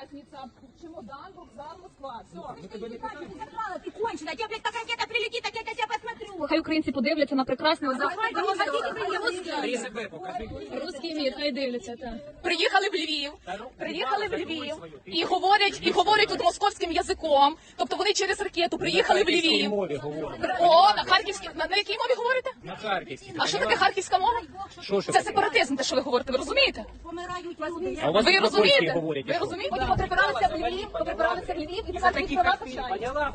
разница. Чемодан, вокзал, Москва. Все. Закрала, ты кончена. Тебе, блядь, как ракета прилетит, так я тебя посмотрю. Хай українці подивляться на Різьби покажи. русський мір, хай дивляться. Так. Приїхали в Львів, ну, приїхали в Львів і говорять, і говорять тут московським язиком. Тобто вони через ракету приїхали в Львів. О, на харківській на, на якій мові говорите? На харківській. А що таке харківська мова? Це сепаратизм, те, що ви говорите. Ви розумієте? Помирають люди. А у вас Ви тут на польській розумієте? говорять. Ви а що? розумієте? Потім поприбиралися в Львів, поприбиралися в Львів, і За тепер такі, ті слова як ти, почають. поняла?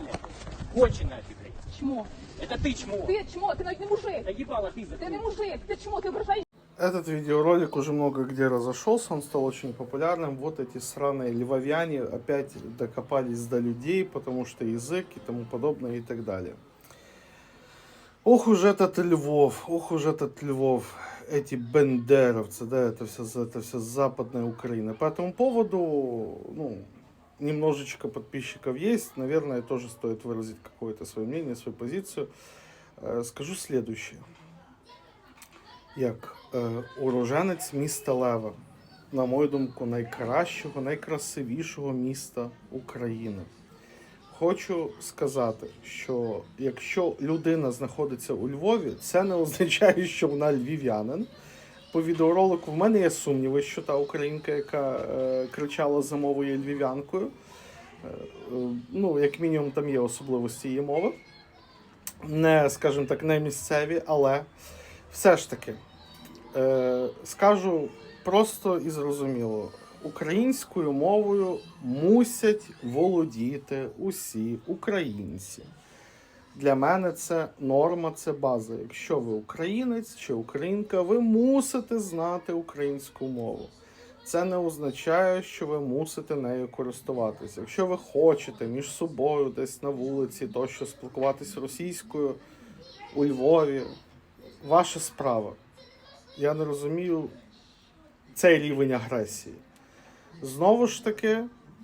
Кончена ти, блядь. Чмо? Это ты чмо. Ти чмо? Ти навіть не мужик. Да ебала ты за Ти не мужик. Ти чмо? Ти ображаєш Этот видеоролик уже много где разошелся, он стал очень популярным. Вот эти сраные львовяне опять докопались до людей, потому что язык и тому подобное и так далее. Ох уж этот Львов, ох уж этот Львов, эти бендеровцы, да, это все, это все западная Украина. По этому поводу, ну, немножечко подписчиков есть, наверное, тоже стоит выразить какое-то свое мнение, свою позицию. Э, Скажу следующее. Як е, уроженець міста Лева, на мою думку, найкращого, найкрасивішого міста України. Хочу сказати, що якщо людина знаходиться у Львові, це не означає, що вона львів'янин. По відеоролику в мене є сумніви, що та українка, яка е, кричала за мовою львів'янкою. Е, ну, як мінімум, там є особливості її мови. Не, скажімо так, не місцеві, але все ж таки, е, скажу просто і зрозуміло, українською мовою мусять володіти усі українці. Для мене це норма, це база. Якщо ви українець чи українка, ви мусите знати українську мову. Це не означає, що ви мусите нею користуватися. Якщо ви хочете між собою десь на вулиці тощо спілкуватися російською у Львові, ваша справа. Я не розумію цей рівень агресії. Знову ж таки,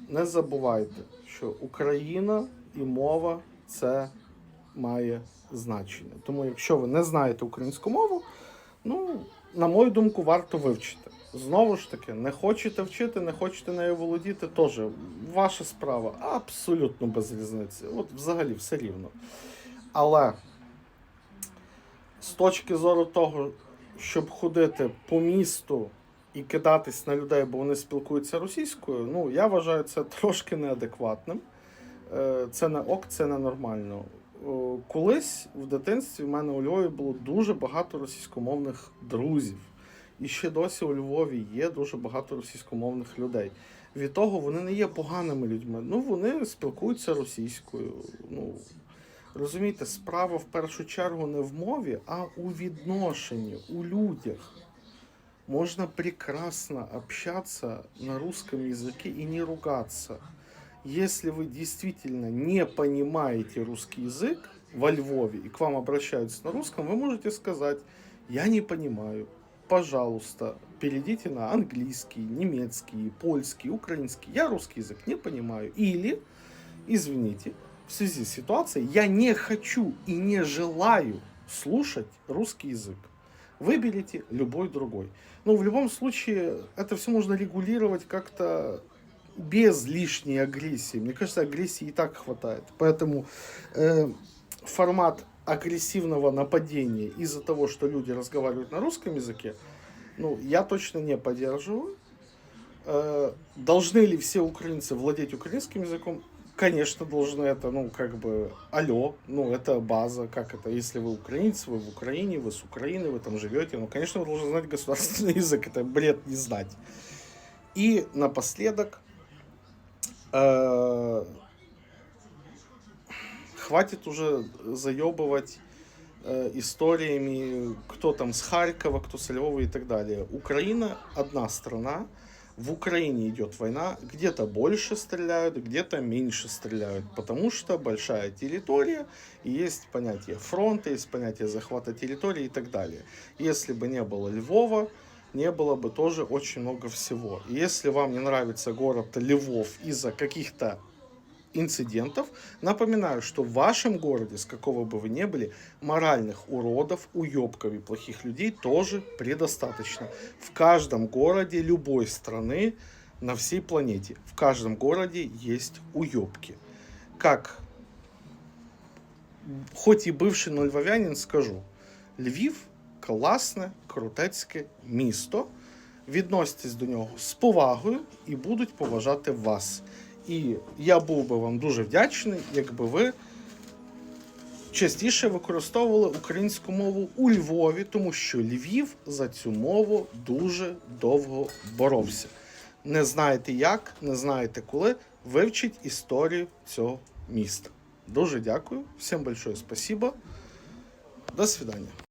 не забувайте, що Україна і мова це має значення. Тому, якщо ви не знаєте українську мову, ну, на мою думку, варто вивчити. Знову ж таки, не хочете вчити, не хочете нею володіти, теж ваша справа абсолютно без різниці. От взагалі все рівно. Але з точки зору того, щоб ходити по місту і кидатись на людей, бо вони спілкуються російською, ну я вважаю це трошки неадекватним. Е, Це не ок, це не нормально. Колись в дитинстві в мене у Львові було дуже багато російськомовних друзів. І ще досі у Львові є дуже багато російськомовних людей. Від того вони не є поганими людьми. Ну вони спілкуються російською. Ну розумієте, справа в першу чергу не в мові, а у відношенні, у людях. Можно прекрасно общаться на русском языке и не ругаться. Если вы действительно не понимаете русский язык во Львове и к вам обращаются на русском, вы можете сказать, я не понимаю, пожалуйста, перейдите на английский, немецкий, польский, украинский. Я русский язык не понимаю. Или, извините, в связи с ситуацией я не хочу и не желаю слушать русский язык. Выберите любой другой. Но в любом случае это все можно регулировать как-то без лишней агрессии. Мне кажется, агрессии и так хватает. Поэтому э, формат агрессивного нападения из-за того, что люди разговаривают на русском языке, ну, я точно не поддерживаю. Э, должны ли все украинцы владеть украинским языком? Конечно, должны это, ну, как бы, алло, ну, это база, как это, если вы украинец, вы в Украине, вы с Украины, вы там живете, ну, конечно, вы должны знать государственный язык, это бред не знать. И напоследок, э, хватит уже заебывать э, историями, кто там с Харькова, кто с Львова и так далее. Украина одна страна, в Украине идет война, где-то больше стреляют, где-то меньше стреляют, потому что большая территория, и есть понятие фронта, есть понятие захвата территории и так далее. Если бы не было Львова, не было бы тоже очень много всего. И если вам не нравится город Львов из-за каких-то инцидентов. Напоминаю, что в вашем городе, с какого бы вы ни были, моральных уродов, уебков и плохих людей тоже предостаточно. В каждом городе любой страны на всей планете. В каждом городе есть уебки. Как, хоть и бывший львов'янин, скажу, Львів класне, крутецьке місто. Відноситесь до нього з повагою і будуть поважати вас. І я був би вам дуже вдячний, якби ви частіше використовували українську мову у Львові, тому що Львів за цю мову дуже довго боровся. Не знаєте як, не знаєте коли, вивчіть історію цього міста. Дуже дякую, всім большое спасибо. До свидания.